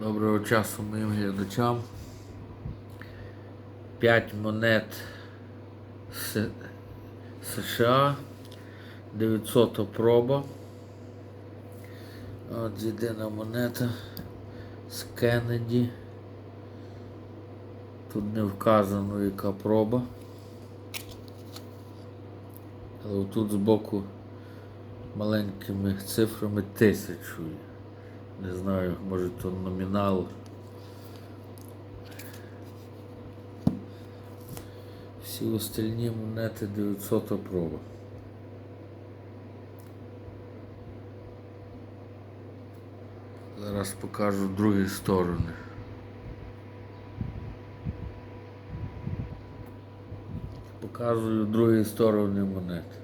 Доброго часу моїм глядачам. 5 монет С... США. 900 проба. От єдина монета з Кеннеді. Тут не вказано яка проба. Але тут збоку маленькими цифрами тисячу. Не знаю, може то номінал. Всі остальні монети 900 проба. Зараз покажу другі сторони. Показую другі сторони монет.